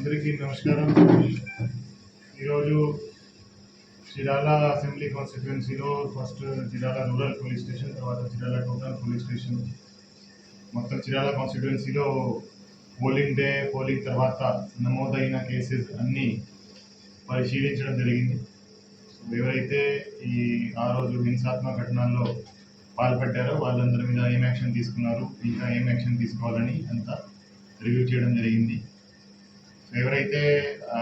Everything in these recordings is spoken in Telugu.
అందరికీ నమస్కారం. ఈరోజు Chirala assembly కాన్స్టిట్యుయెన్సీలో first Chirala rural police station తర్వాత చిరాల టోటల్ పోలీస్ స్టేషన్. మొత్తం చిరాల కాన్స్టిట్యుయెన్సీలో పోలింగ్ డే పోలింగ్ తర్వాత నమోదైన కేసెస్ అన్నీ పరిశీలించడం జరిగింది. ఎవరైతే ఈ ఆ రోజు హింసాత్మక ఘటనల్లో పాల్పడ్డారో వాళ్ళందరి మీద ఏం యాక్షన్ తీసుకున్నారు ఇంకా ఏం యాక్షన్ తీసుకోవాలని అంతా రివ్యూ చేయడం జరిగింది. ఎవరైతే ఆ,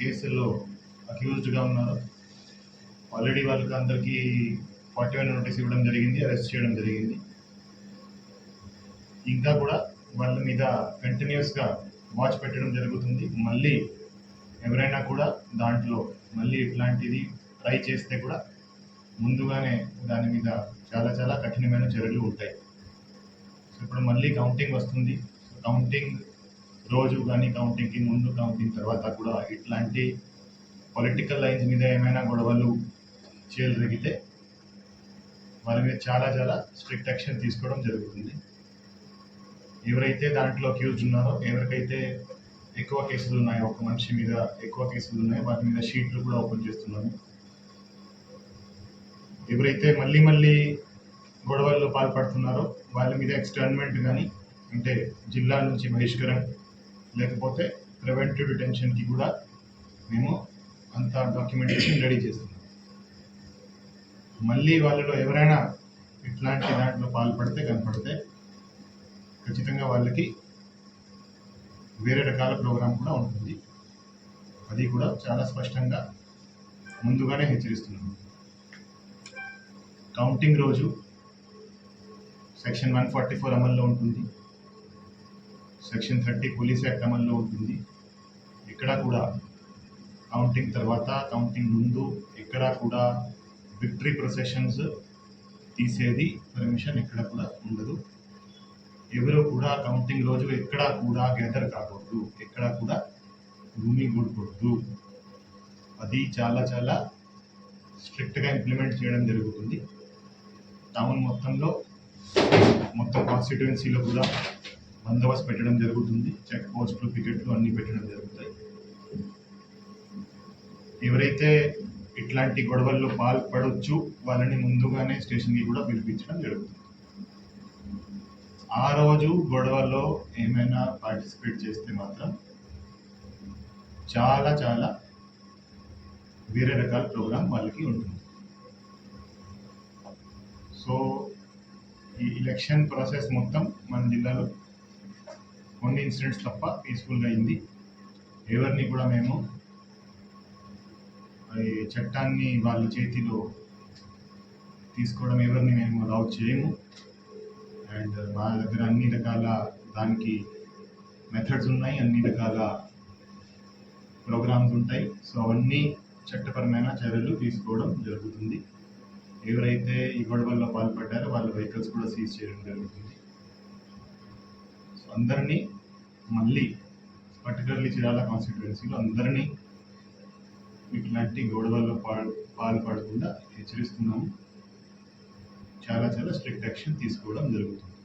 కేసులో అక్యూజ్డ్గా ఉన్నారో ఆల్రెడీ వాళ్ళకి అందరికీ ఫార్టీ వన్ నోటీస్ ఇవ్వడం జరిగింది అరెస్ట్ చేయడం జరిగింది. ఇంకా కూడా వాళ్ళ మీద కంటిన్యూస్గా వాచ్ పెట్టడం జరుగుతుంది. మళ్ళీ ఎవరైనా కూడా దాంట్లో మళ్ళీ ఇట్లాంటిది ట్రై చేస్తే కూడా ముందుగానే దాని మీద చాలా చాలా కఠినమైన చర్యలు ఉంటాయి. సో ఇప్పుడు మళ్ళీ కౌంటింగ్ వస్తుంది. కౌంటింగ్ రోజు కానీ కౌంటింగ్కి ముందు కౌంటింగ్ తర్వాత కూడా ఇట్లాంటి పొలిటికల్ లైన్స్ మీద ఏమైనా గొడవలు చేయగలిగితే వాళ్ళ మీద చాలా చాలా స్ట్రిక్ట్ యాక్షన్ తీసుకోవడం జరుగుతుంది. ఎవరైతే దాంట్లో అక్యూజ్డ్ ఉన్నారో ఎవరికైతే ఎక్కువ కేసులు ఉన్నాయో ఒక మనిషి మీద ఎక్కువ కేసులు ఉన్నాయో వాటి మీద షీట్లు కూడా ఓపెన్ చేస్తున్నాము ఎవరైతే మళ్ళీ మళ్ళీ గొడవల్లో పాల్పడుతున్నారో వాళ్ళ మీద ఎక్స్టర్న్మెంట్ కానీ అంటే జిల్లా నుంచి బహిష్కరణ లేకపోతే ప్రివెంటివ్ డిటెన్షన్కి కూడా మేము అంత డాక్యుమెంటేషన్ రెడీ చేస్తున్నాం. మళ్ళీ వాళ్ళలో ఎవరైనా ఇట్లాంటి దాంట్లో పాల్పడితే కనపడితే ఖచ్చితంగా వాళ్ళకి వేరే రకాల ప్రోగ్రాం కూడా ఉంటుంది. అది కూడా చాలా స్పష్టంగా ముందుగానే హెచ్చరిస్తున్నాము కౌంటింగ్ రోజు సెక్షన్ వన్ ఫార్టీ ఫోర్ అమల్లో ఉంటుంది. సెక్షన్ థర్టీ పోలీస్ యాక్ట్ అమల్లో ఉంటుంది. ఇక్కడ కూడా కౌంటింగ్ తర్వాత కౌంటింగ్ ముందు ఇక్కడ కూడా విక్టరీ ప్రొసెషన్స్ తీసేది పర్మిషన్ ఎక్కడ కూడా ఉండదు. ఎవరు కూడా కౌంటింగ్ రోజు ఎక్కడ కూడా గ్యాదర్ కాకూడదు. ఎక్కడ కూడా భూమి కూడకూడదు. అది చాలా చాలా స్ట్రిక్ట్గా ఇంప్లిమెంట్ చేయడం జరుగుతుంది. టౌన్ మొత్తంలో మొత్తం కాన్స్టిట్యుయెన్సీలో కూడా బందోబస్తు పెట్టడం జరుగుతుంది. చెక్ పోస్టులు పికెట్లు అన్నీ పెట్టడం జరుగుతాయి. ఎవరైతే ఇట్లాంటి గొడవల్లో పాల్పడవచ్చు వాళ్ళని ముందుగానే స్టేషన్కి కూడా పిలిపించడం జరుగుతుంది. ఆ రోజు గొడవల్లో ఏమైనా పార్టిసిపేట్ చేస్తే మాత్రం చాలా చాలా వేరే రకాల ప్రోగ్రాం వాళ్ళకి ఉంటుంది. సో ఈ ఎలక్షన్ ప్రాసెస్ మొత్తం మన జిల్లాలో కొన్ని ఇన్సిడెంట్స్ తప్ప పీస్ఫుల్గా అయింది. ఎవరిని కూడా మేము చట్టాన్ని వాళ్ళ చేతిలో తీసుకోవడం ఎవరిని మేము అలౌ చేయము. అండ్ మా దగ్గర అన్ని రకాల దానికి మెథడ్స్ ఉన్నాయి అన్ని రకాల ప్రోగ్రామ్స్ ఉంటాయి. సో అవన్నీ చట్టపరమైన చర్యలు తీసుకోవడం జరుగుతుంది. ఎవరైతే ఈ గొడవల్లో పాల్పడ్డారో వాళ్ళ వెహికల్స్ కూడా సీజ్ చేయడం జరుగుతుంది. అందరినీ మళ్ళీ పర్టికులర్లీ చిరాల కాన్స్టిట్యుయెన్సీలో అందరినీ ఇట్లాంటి గొడవల్లో పాల్ పాల్పడకుండా హెచ్చరిస్తున్నాము. చాలా చాలా స్ట్రిక్ట్ యాక్షన్ తీసుకోవడం జరుగుతుంది.